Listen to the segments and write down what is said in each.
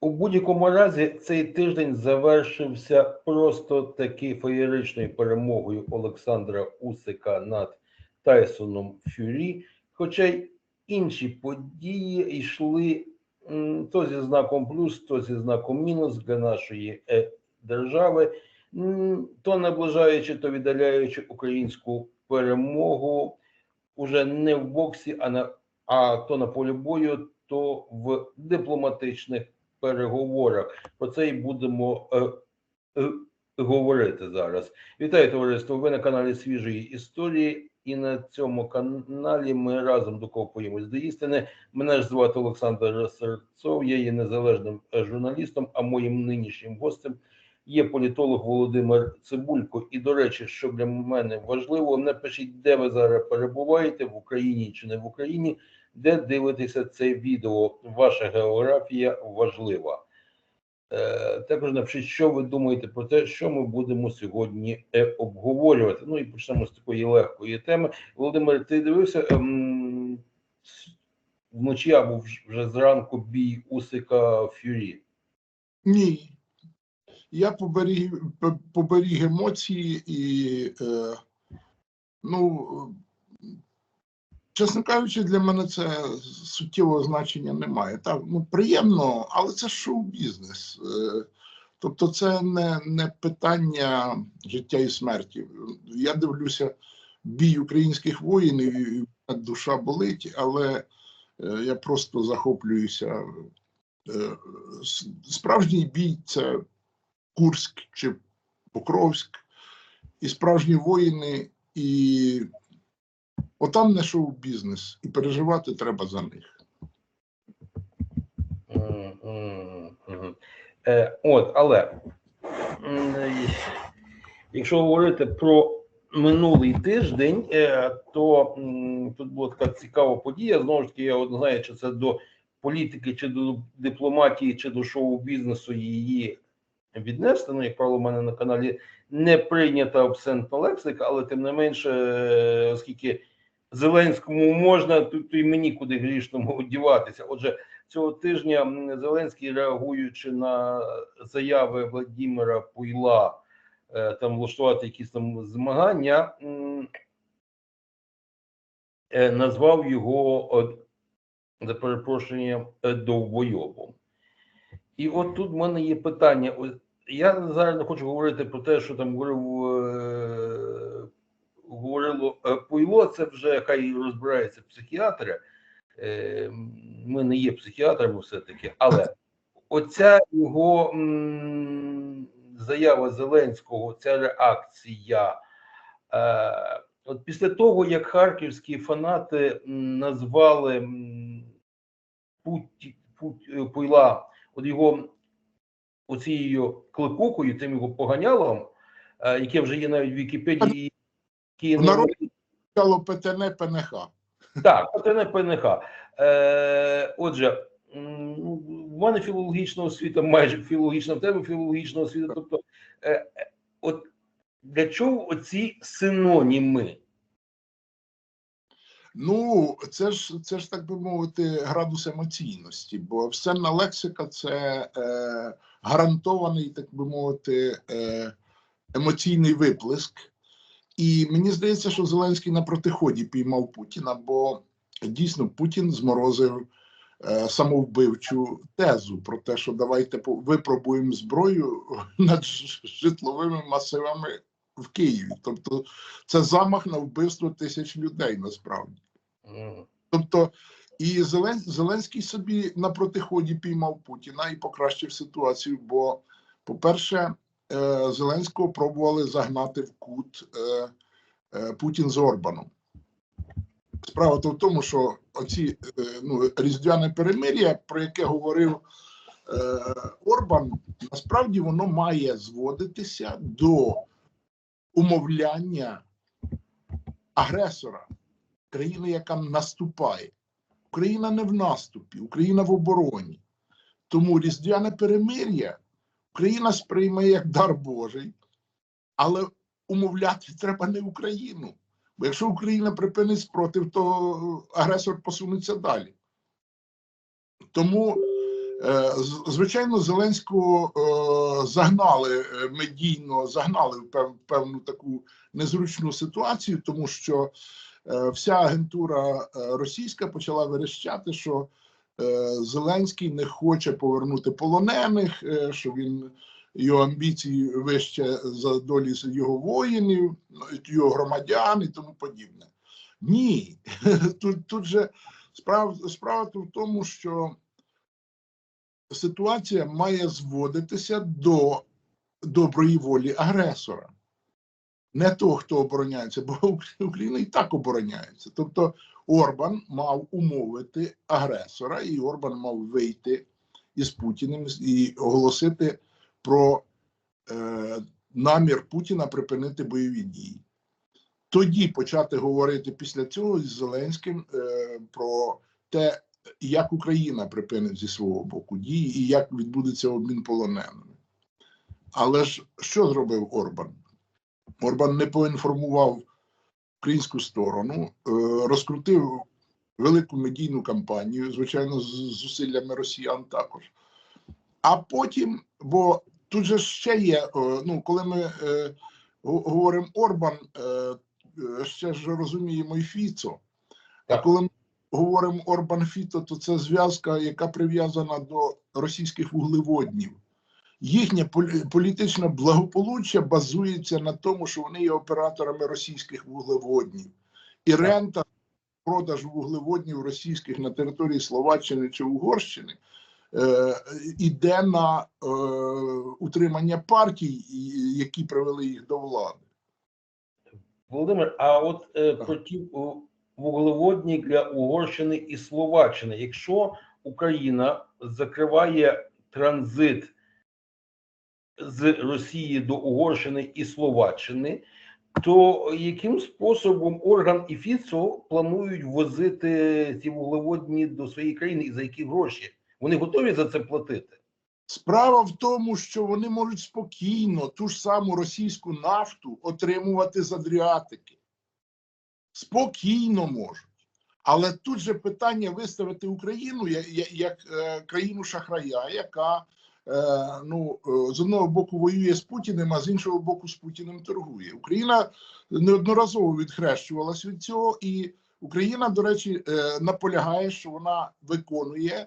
У будь-якому разі цей тиждень завершився просто таки феєричною перемогою Олександра Усика над Тайсоном Фюрі. Хоча й інші події йшли то зі знаком плюс, то зі знаком мінус для нашої е, держави, то наближаючи, то віддаляючи українську перемогу уже не в боксі, а на а то на полі бою, то в дипломатичних переговорах. Про це і будемо е, е, говорити зараз. Вітаю товариство! Ви на каналі Свіжої історії, і на цьому каналі ми разом докопуємось до істини. Мене ж звати Олександр Серцов, я є незалежним журналістом, а моїм нинішнім гостем є політолог Володимир Цибулько. І, до речі, що для мене важливо, напишіть, де ви зараз перебуваєте, в Україні чи не в Україні, де дивитеся це відео. Ваша географія важлива. Е, також напишіть, що ви думаєте про те, що ми будемо сьогодні е, обговорювати. Ну і почнемо з такої легкої теми. Володимир, ти дивився ем, вночі або вж- вже зранку бій Усика Фюрі? Ні. Я поберіг, поберіг емоції і, е, ну, е, чесно кажучи, для мене це суттєвого значення немає. Так, ну, приємно, але це шоу-бізнес. Е, тобто, це не, не питання життя і смерті. Я дивлюся бій українських воїнів, і душа болить, але е, я просто захоплююся Е, справжній бій це Курськ чи Покровськ, і справжні воїни, і отам не шоу-бізнес, і переживати треба за них. Е, От, але якщо говорити про минулий тиждень, е, то тут була така цікава подія. Знову ж таки, я не знаю, чи це до політики, чи до дипломатії, чи до шоу-бізнесу її віднести. Ну, як правило, у мене на каналі не прийнята абсентна лексика, але тим не менше, е, оскільки Зеленському можна, то і мені куди грішному одіватися. Отже, цього тижня Зеленський, реагуючи на заяви Владимира Пуйла, е, там влаштувати якісь там змагання, е, назвав його за перепрошення е, довбойобом. І от тут в мене є питання. Я зараз не хочу говорити про те, що там говорив е, е, Пуйло, це вже хай розбирається психіатри. Е, Ми не є психіатрами все-таки, але оця його заява Зеленського, ця реакція. Е, От після того, як харківські фанати назвали путь, путь е, Пуйла, от його оцією кликукою, тим його поганялом, е, яке вже є навіть в Вікіпедії, які В народі Стало ПТН ПНХ. так, не ПНХ. Е, отже, в мене філологічна освіта, майже філологічна, в тебе філологічна освіта. Тобто, е, е, от для чого оці синоніми? Ну, це ж це ж так би мовити, градус емоційності, бо обсценна лексика це е, гарантований, так би мовити, е, емоційний виплеск. І мені здається, що Зеленський на протиході піймав Путіна, бо дійсно Путін зморозив е, самовбивчу тезу про те, що давайте випробуємо зброю над житловими масивами в Києві. Тобто це замах на вбивство тисяч людей насправді. Тобто, і Зелен, Зеленський собі на протиході піймав Путіна і покращив ситуацію. Бо, по-перше, Зеленського пробували загнати в кут е, е, Путін з Орбаном. Справа то в тому, що оці е, ну, різдвяне перемир'я, про яке говорив е, Орбан, насправді воно має зводитися до умовляння агресора країни, яка наступає. Україна не в наступі, Україна в обороні. Тому різдвяне перемир'я Україна сприйме як дар Божий, але умовляти треба не Україну. Бо якщо Україна припинить спротив, то агресор посунеться далі. Тому Е, Звичайно, Зеленського е, загнали е, медійно, загнали в певну таку незручну ситуацію, тому що вся агентура російська почала верещати, що Зеленський не хоче повернути полонених, е, що він його амбіції вище за долі його воїнів, його громадян і тому подібне. Ні, тут, тут же справа, справа тут в тому, що ситуація має зводитися до доброї волі агресора, не того, хто обороняється, бо Україна і так обороняється. Тобто Орбан мав умовити агресора, і Орбан мав вийти із Путіним і оголосити про е, намір Путіна припинити бойові дії. Тоді почати говорити після цього з Зеленським е, про те, як Україна припинить зі свого боку дії і як відбудеться обмін полоненими. Але ж що зробив Орбан? Орбан не поінформував українську сторону, е, розкрутив велику медійну кампанію, звичайно, з зусиллями росіян також. А потім, бо тут же ще є, е, ну, коли ми е, говоримо Орбан, ще ж розуміємо і Фіцо. А коли ми говоримо Орбан Фіто, то це зв'язка, яка прив'язана до російських вуглеводнів. Їхнє полі- політичне благополуччя базується на тому, що вони є операторами російських вуглеводнів. І рента продажу вуглеводнів російських на території Словаччини чи Угорщини е, іде на е, утримання партій, які привели їх до влади. Володимир, а от е, про ті вуглеводні для Угорщини і Словаччини, якщо Україна закриває транзит з Росії до Угорщини і Словаччини, то яким способом орган і Фіцо планують возити ці вуглеводні до своєї країни і за які гроші? Вони готові за це платити? Справа в тому, що вони можуть спокійно ту ж саму російську нафту отримувати з Адріатики. Спокійно можуть. Але тут же питання виставити Україну як, як, як е, країну шахрая, яка ну, е, з одного боку воює з Путіним, а з іншого боку з Путіним торгує. Україна неодноразово відхрещувалась від цього, і Україна, до речі, е, наполягає, що вона виконує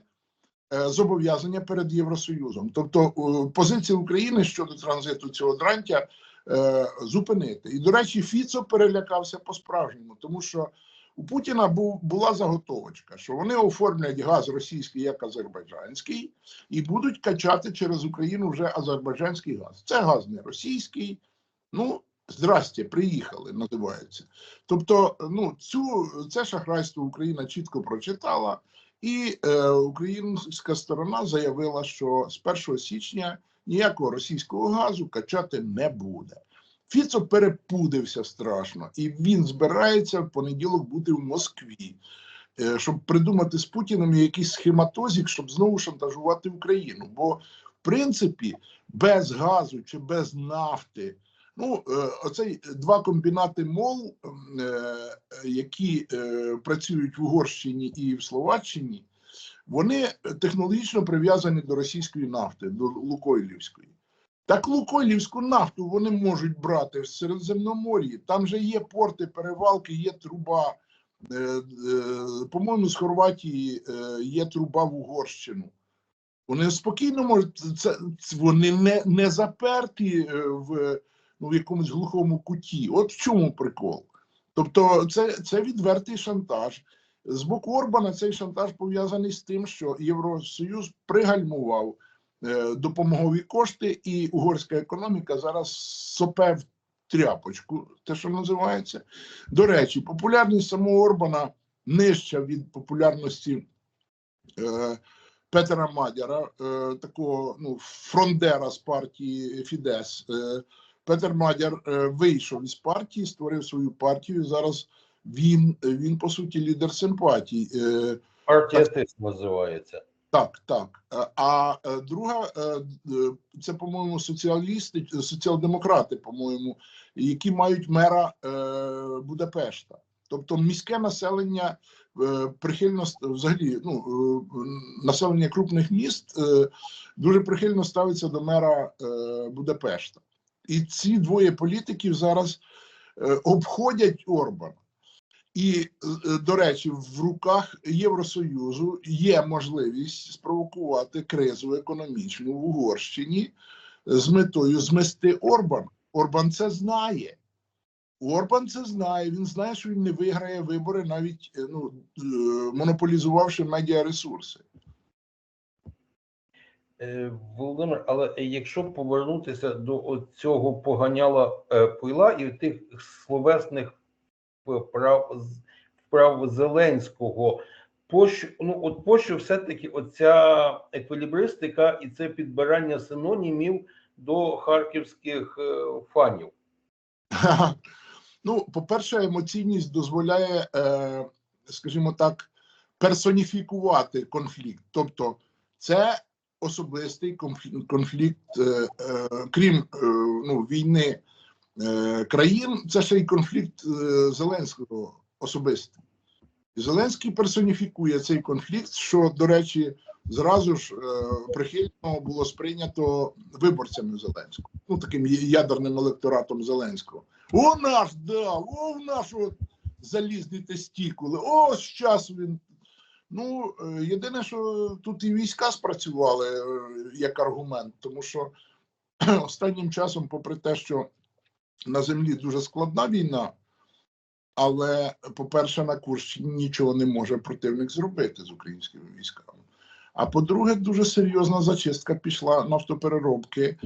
е, зобов'язання перед Євросоюзом. Тобто е, позиція України щодо транзиту цього дрантя е, зупинити. І, до речі, Фіцо перелякався по-справжньому, тому що у Путіна був, була заготовочка, що вони оформлять газ російський як азербайджанський і будуть качати через Україну вже азербайджанський газ. Це газ не російський. Ну, здрасте, приїхали, називається. Тобто, ну, цю це шахрайство Україна чітко прочитала. І е, українська сторона заявила, що з 1 січня ніякого російського газу качати не буде. Фіцо перепудився страшно, і він збирається в понеділок бути в Москві, е, щоб придумати з Путіним якийсь схематозік, щоб знову шантажувати Україну. Бо, в принципі, без газу чи без нафти. Ну, е, оцей два комбінати МОЛ, е, які працюють в Угорщині і в Словаччині, вони технологічно прив'язані до російської нафти, до Лукойлівської. Так Лукойлівську нафту вони можуть брати в Середземномор'ї. Там же є порти, перевалки, є труба. Е, е, По-моєму, з Хорватії е, є труба в Угорщину. Вони спокійно можуть це, вони не, не заперті в, ну, в якомусь глухому куті. От в чому прикол. Тобто, це, це відвертий шантаж. З боку Орбана цей шантаж пов'язаний з тим, що Євросоюз пригальмував допомогові кошти, і угорська економіка зараз сопе в тряпочку, те, що називається. До речі, популярність самого Орбана нижча від популярності е, Петера Мадяра, е, такого ну, фрондера з партії Фідес. Е, Петер Мадяр е, вийшов із партії, створив свою партію. Зараз він, він по суті, лідер симпатій. Е, Партія ТИС називається. Так, так. Е, А е, друга, е, це, по-моєму, соціалісти, соціал-демократи, по-моєму, які мають мера Будапешта. Тобто міське населення прихильно взагалі ну, населення крупних міст дуже прихильно ставиться до мера Будапешта. І ці двоє політиків зараз обходять Орбана. І, е, до речі, в руках Євросоюзу є можливість спровокувати кризу економічну в Угорщині з метою змести Орбан. Орбан це знає. Орбан це знає. Він знає, що він не виграє вибори, навіть е, ну, е, монополізувавши медіаресурси. Е, Володимир, але якщо повернутися до цього поганяла е, пила і тих словесних вправ, вправ Зеленського, пощо, ну, от пощо все-таки оця еквілібристика і це підбирання синонімів до харківських е, фанів? Ну, по-перше, емоційність дозволяє, е, скажімо так, персоніфікувати конфлікт. Тобто, це особистий конфлікт, е, крім ну, війни країн, це ще й конфлікт е, Зеленського особистий. І Зеленський персоніфікує цей конфлікт, що, до речі, зразу ж е, прихильно було сприйнято виборцями Зеленського, ну таким ядерним електоратом Зеленського. О, наш, да, о, в наш от залізні тестікули, о, зараз він. Ну, е, єдине, що тут і війська спрацювали е, як аргумент, тому що останнім часом, попри те, що на землі дуже складна війна, але, по-перше, на Курщині нічого не може противник зробити з українськими військами. А по-друге, дуже серйозна зачистка пішла нафтопереробки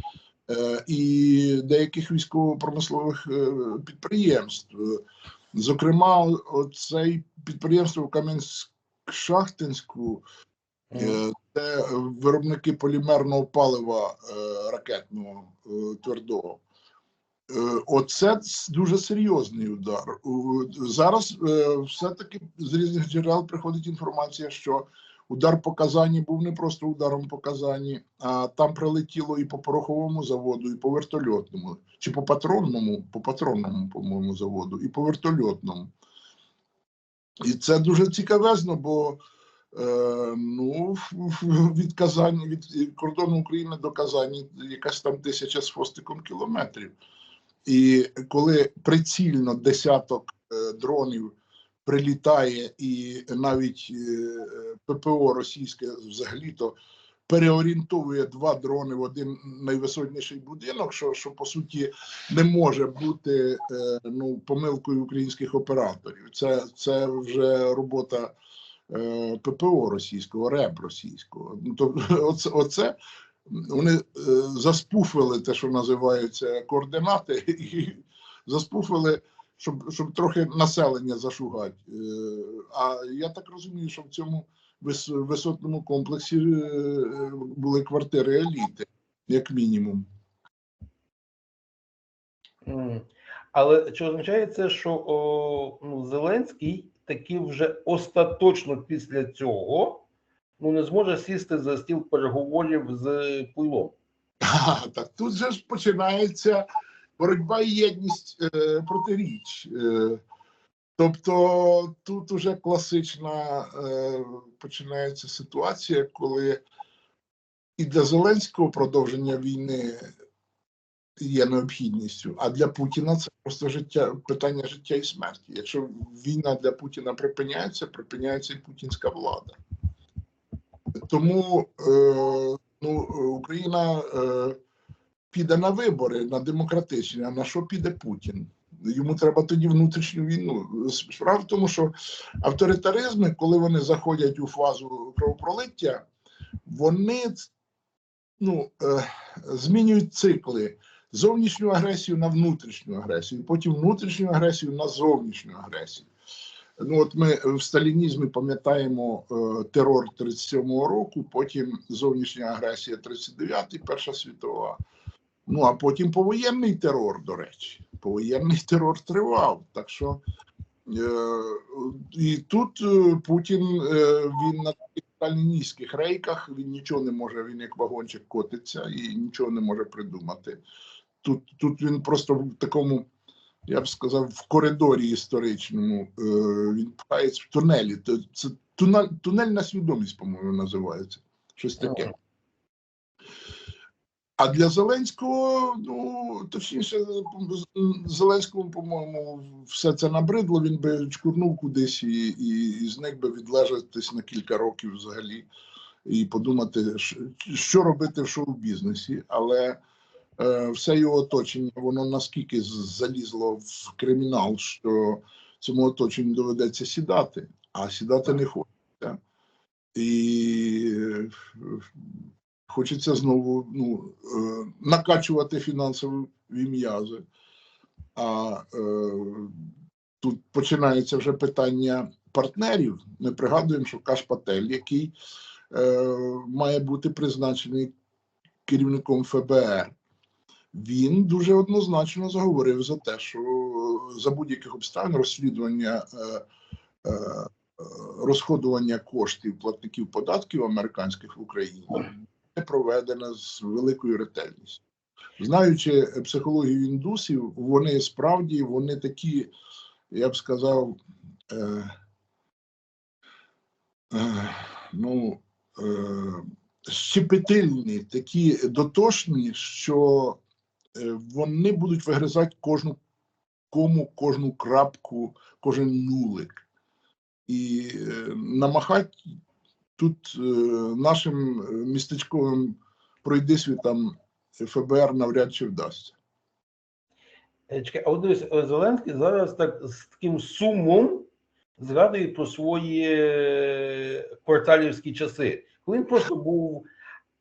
е, і деяких військово-промислових е, підприємств. Зокрема, оцей підприємство в Кам'янськ-Шахтинську, е, це виробники полімерного палива е, ракетного е, твердого. Е, Оце дуже серйозний удар. Зараз е, все-таки з різних джерел приходить інформація, що удар по Казані був не просто ударом по Казані, а там прилетіло і по пороховому заводу, і по вертольотному, чи по патронному, по патронному, по-моєму, заводу, і по вертольотному. І це дуже цікавезно, бо е, ну, від Казані, від кордону України до Казані якась там тисяча з хвостиком кілометрів. І коли прицільно десяток е, дронів прилітає, і навіть е, ППО російське взагалі-то переорієнтовує два дрони в один найвисотніший будинок, що, що по суті не може бути е, ну, помилкою українських операторів. Це, це вже робота ППО російського, РЕБ російського. Ну, то, оце, оце вони е, заспуфили те, що називаються координати, і заспуфили, щоб, щоб трохи населення зашугати. Е, а я так розумію, що в цьому вис- висотному комплексі е, були квартири еліти, як мінімум. Але чи означає це, що о, ну, Зеленський таки вже остаточно після цього ну, не зможе сісти за стіл переговорів з Пуйлом? Так тут же ж починається боротьба і єдність е, протиріч. Е, тобто тут уже класична е, починається ситуація, коли і для Зеленського продовження війни є необхідністю, а для Путіна це просто життя, питання життя і смерті. Якщо війна для Путіна припиняється, припиняється і путінська влада. Тому е, ну, Україна е, піде на вибори, на демократичні, а на що піде Путін? Йому треба тоді внутрішню війну. Справа в тому, що авторитаризми, коли вони заходять у фазу кровопролиття, вони ну, е, змінюють цикли. Зовнішню агресію на внутрішню агресію, потім внутрішню агресію на зовнішню агресію. Ну, от ми в сталінізмі пам'ятаємо е, терор 37-го року, потім зовнішня агресія 39-й, Перша світова. Ну а потім повоєнний терор, до речі. Повоєнний терор тривав. Так що е, і тут е, Путін е, він на таких рейках він нічого не може, він як вагончик котиться і нічого не може придумати. Тут, тут він просто в такому я б сказав, в коридорі історичному. Е, Він пхається в тунелі. Це тунель, тунельна свідомість, по-моєму, називається. Щось таке. А для Зеленського, ну точніше, Зеленському, по-моєму, все це набридло. Він би чкурнув кудись і, і, і зник би відлежатись на кілька років взагалі, і подумати, що- робити в шоу-бізнесі. Але все його оточення, воно наскільки залізло в кримінал, що цьому оточенню доведеться сідати, а сідати не хочеться. І е, хочеться знову ну, е, накачувати фінансові м'язи. А е, тут починається вже питання партнерів. Ми пригадуємо, що Каш Патель, який е, має бути призначений керівником ФБР, він дуже однозначно заговорив за те, що за будь-яких обставин розслідування е, е, розходування коштів платників податків американських в Україні не проведена з великою ретельністю. Знаючи психологію індусів, вони справді вони такі, я б сказав, е, е, ну, е, щепетильні, такі дотошні, що е, вони будуть вигризати кожну кому, кожну крапку, кожен нулик. І е, намахати тут е, нашим е, містечковим пройдисвітам ФБР навряд чи вдасться. Е, Чекай, а от дивись, е, Зеленський зараз так з таким сумом згадує про свої е, кварталівські часи. Коли він просто був.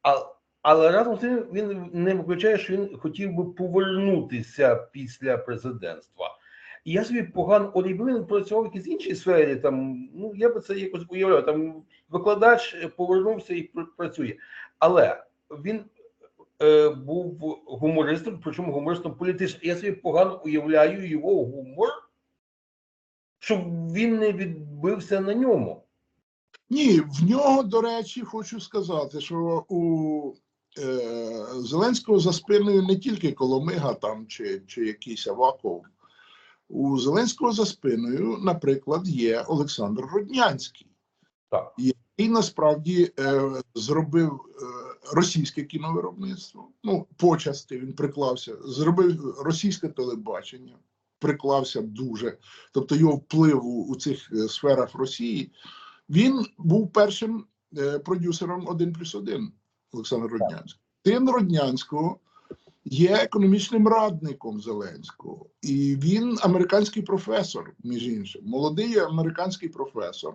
А, але разом з тим він не виключає, що він хотів би повернутися після президентства. І я собі погано, він працював в якійсь іншій сфері, там, ну я би це якось уявляв, там викладач повернувся і працює. Але він е, був гумористом, причому гумористом політичним. Я собі погано уявляю його гумор, щоб він не відбився на ньому. Ні, в нього, до речі, хочу сказати, що у Зеленського за спиною не тільки Коломига там чи, чи якийсь Аваков. У Зеленського за спиною, наприклад, є Олександр Роднянський, Так. який насправді е, зробив е, російське кіновиробництво. Ну, почасти він приклався, зробив російське телебачення, приклався дуже. Тобто його вплив у, у цих е, сферах Росії. Він був першим е, продюсером 1 плюс 1 Олександр Роднянський. Син Роднянського є економічним радником Зеленського, і він американський професор, між іншим, молодий американський професор.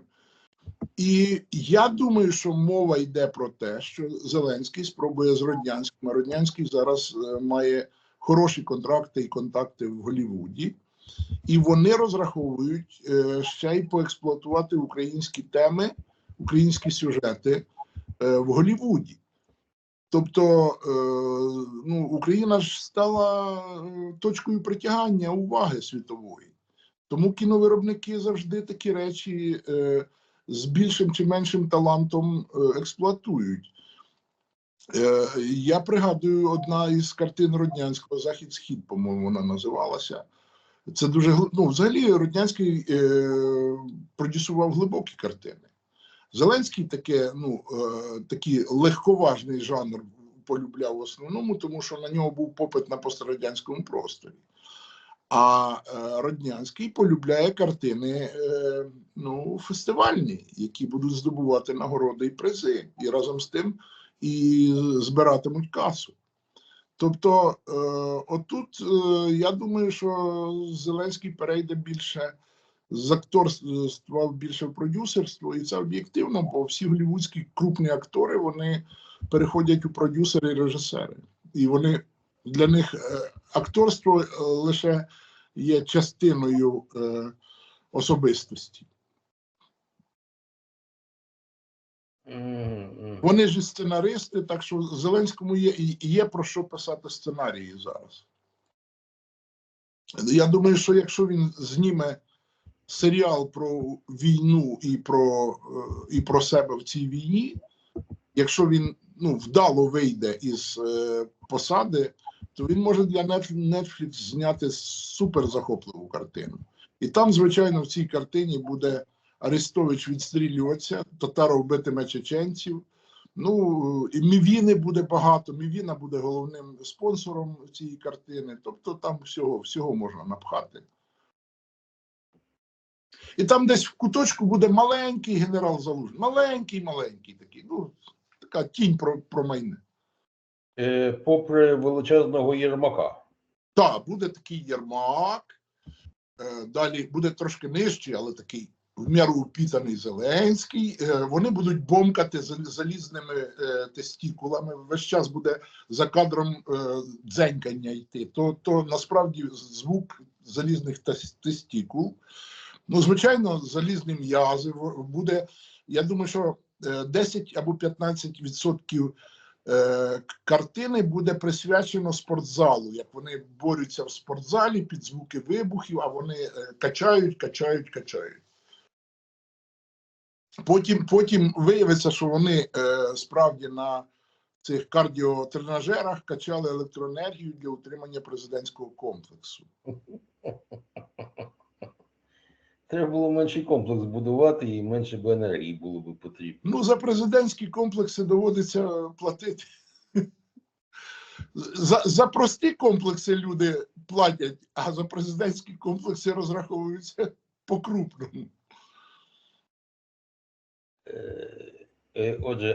І я думаю, що мова йде про те, що Зеленський спробує з Роднянським. Роднянський зараз е, має хороші контракти і контакти в Голлівуді, і вони розраховують е, ще й поексплуатувати українські теми, українські сюжети е, в Голлівуді. Тобто, е, ну, Україна ж стала е, точкою притягання уваги світової. Тому кіновиробники завжди такі речі е, з більшим чи меншим талантом експлуатують. Я пригадую, одна із картин Роднянського Захід-Схід, по-моєму, вона називалася. Це дуже ну, взагалі Роднянський продюсував глибокі картини. Зеленський таке, ну, е, такий легковажний жанр полюбляв в основному, тому що на нього був попит на пострадянському просторі. А е, Роднянський полюбляє картини е, ну, фестивальні, які будуть здобувати нагороди і призи, і разом з тим і збиратимуть касу. Тобто, е, отут е, я думаю, що Зеленський перейде більше з акторства більше в продюсерство, і це об'єктивно, бо всі голівудські крупні актори вони переходять у продюсери і режисери. І вони для них е, акторство е, лише є частиною е, особистості. Вони ж сценаристи, так що Зеленському є, є про що писати сценарії зараз. Я думаю, що якщо він зніме серіал про війну і про, е, і про себе в цій війні, якщо він ну, вдало вийде із е, посади, то він може для Net- Netflix зняти супер захопливу картину. І там, звичайно, в цій картині буде Арестович відстрілюватися, Татаров битиме чеченців. Ну, і Мівіни буде багато. Мівіна буде головним спонсором цієї картини. Тобто там всього, всього можна напхати. І там десь в куточку буде маленький генерал Залужний. Маленький, маленький такий. Ну, така тінь про, промайне. Е, попри величезного Єрмака. Так, буде такий Єрмак. Е, Далі буде трошки нижчий, але такий в міру упітаний Зеленський. Е, Вони будуть бомкати залізними е, тестікулами. Весь час буде за кадром е, дзенькання йти. То, то насправді звук залізних тес- тестікул. Ну, звичайно, залізні м'язи буде. Я думаю, що е, 10 або 15 відсотків е, картини буде присвячено спортзалу. Як вони борються в спортзалі під звуки вибухів, а вони е, качають, качають, качають. Потім, потім виявиться, що вони е, справді на цих кардіотренажерах качали електроенергію для утримання президентського комплексу. Треба було менший комплекс будувати і менше б енергії було б потрібно. Ну, за президентські комплекси доводиться платити. За, за прості комплекси люди платять, а за президентські комплекси розраховуються по-крупному. Е, е, Отже,